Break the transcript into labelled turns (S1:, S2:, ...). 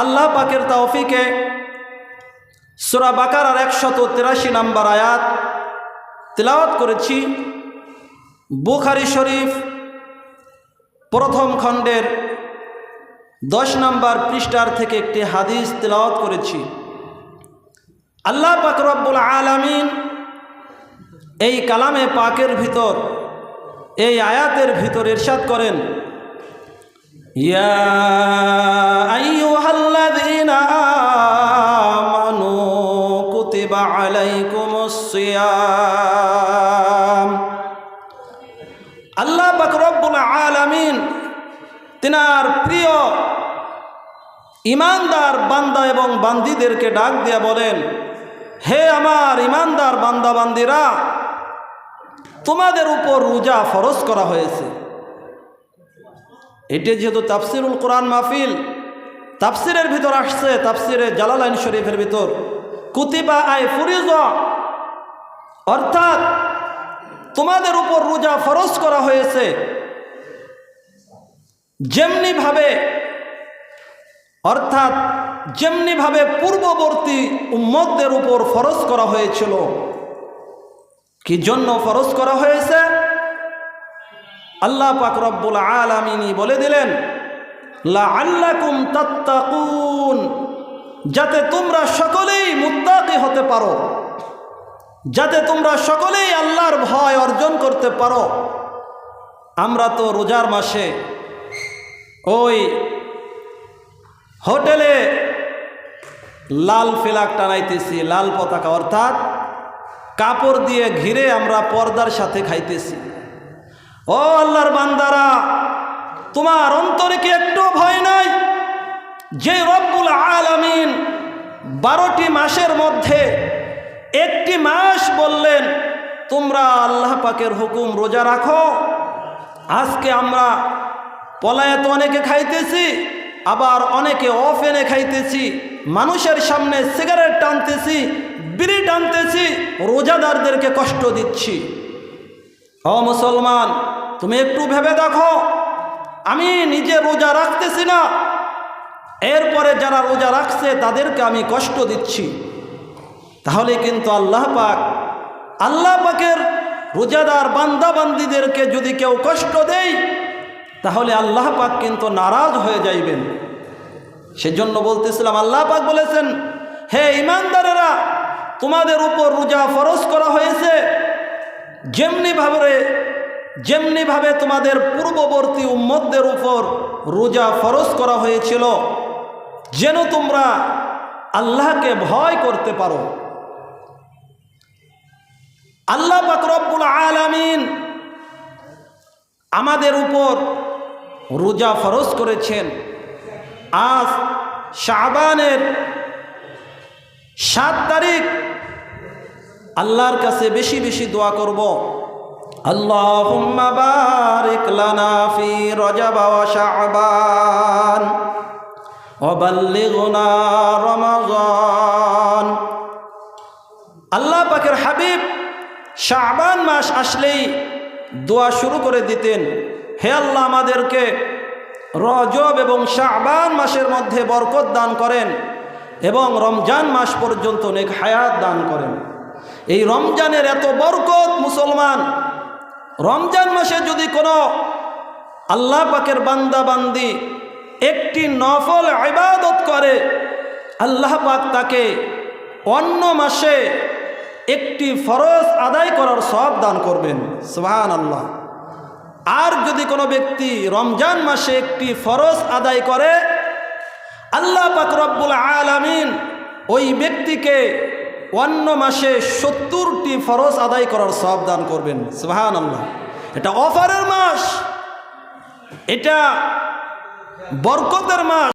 S1: আল্লাহ পাকের তাওফিকে সুরা বাকার আর একশত তিরাশি নাম্বার আয়াত তেলাওয়াত করেছি। বুখারি শরীফ প্রথম খণ্ডের দশ নাম্বার পৃষ্ঠার থেকে একটি হাদিস তেলাওয়াত করেছি। আল্লাহ পাক রব্বুল আলামিন এই কালামে পাকের ভিতর, এই আয়াতের ভিতর ইরশাদ করেন, ইয়া কুতিবা আলাইকুমুস সিয়াম আল্লাহ পাক রব্বুল আলামিন তিনার প্রিয় ইমানদার বান্দা এবং বান্দিদেরকে ডাক দিয়া বলেন, হে আমার ইমানদার বান্দা বান্দিরা, তোমাদের উপর রোজা ফরজ করা হয়েছে। এটি যেহেতু তাফসিরুল কোরআন মাহফিল, তাফসিরের ভিতর আসছে, তাফসিরে জালালাইন শরীফের ভিতর। কুতিবা আয় ফুরিজ অর্থাৎ তোমাদের উপর রোজা ফরজ করা হয়েছে। যেমনিভাবে, অর্থাৎ যেমনিভাবে পূর্ববর্তী উম্মতদের উপর ফরজ করা হয়েছিল। কি জন্য ফরজ করা হয়েছে? আল্লাহ পাক রব্বুল আলামিনী বলে দিলেন লা আল্লাকুম তাত্তাকুন। যাতে তোমরা হতে পারো। যাতে তোমরা সকলেই আল্লাহর ভয় অর্জন করতে পারো। আমরা তো রোজার মাসে ওই হোটেলে লাল ফেলাক টানাইতেছি, লাল পতাকা অর্থাৎ কাপড় দিয়ে ঘিরে আমরা পর্দার সাথে খাইতেছি। ও আল্লাহর বান্দারা, তোমার অন্তরে কি একটু ভয় নাই? যে রব্বুল বারোটি মাসের মধ্যে একটি মাস বললেন, তোমরা আল্লাহ পাকের হুকুম রোজা রাখো। আজকে আমরা পলায়ত অনেকে খাইতেছি, আবার অনেকে অফ এনে খাইতেছি, মানুষের সামনে সিগারেট টানতেছি, বিড়ি টানতেছি, রোজাদারদেরকে কষ্ট দিচ্ছি। অ মুসলমান, তুমি একটু ভেবে দেখো, আমি নিজে রোজা রাখতেছি না এরপরে যারা রোজা রাখছে, তাদেরকে আমি কষ্ট দিচ্ছি। তাহলে কিন্তু আল্লাহ পাক, আল্লাহ পাকের রোজাদার বান্দাবান্দিদেরকে যদি কেউ কষ্ট দেয়, তাহলে আল্লাহ পাক কিন্তু নারাজ হয়ে যাইবেন। সেজন্য বলতেছিলাম, আল্লাহ পাক বলেছেন, হে ইমানদারেরা তোমাদের উপর রোজা ফরজ করা হয়েছে। যেমনিভাবে যেমনিভাবে তোমাদের পূর্ববর্তী উম্মতদের উপর রোজা ফরজ করা হয়েছিল যেন তোমরা আল্লাহকে ভয় করতে পারো। আল্লাহ পাক রব্বুল আলামিন আমাদের উপর রোজা ফরজ করেছেন। আজ শাবানের সাত তারিখ। আল্লাহর কাছে বেশি বেশি দোয়া করব। আল্লাহ বারিক লানা ফি রজব ওয়া শাবান। আল্লাহ পাকের হাবিব শাবান মাস আসলেই দোয়া শুরু করে দিতেন, হে আল্লাহ আমাদেরকে রজব এবং শাবান মাসের মধ্যে বরকত দান করেন এবং রমজান মাস পর্যন্ত নেক হায়াত দান করেন। এই রমজানের এত বরকত মুসলমান, রমজান মাসে যদি কোনো আল্লাহ পাকের বান্দা বান্দি একটি নফল ইবাদত করে, আল্লাহ পাক তাকে অন্য মাসে একটি ফরজ আদায় করার সব দান করবেন। সুহান আল্লাহ আর যদি কোনো ব্যক্তি রমজান মাসে একটি ফরজ আদায় করে, আল্লাহ পাক রব্বুল আলামিন ওই ব্যক্তিকে অন্য মাসে সত্তরটি ফরজ আদায় করার সব দান করবেন। সুহান আল্লাহ এটা অফারের মাস। এটা বরকতের মাস।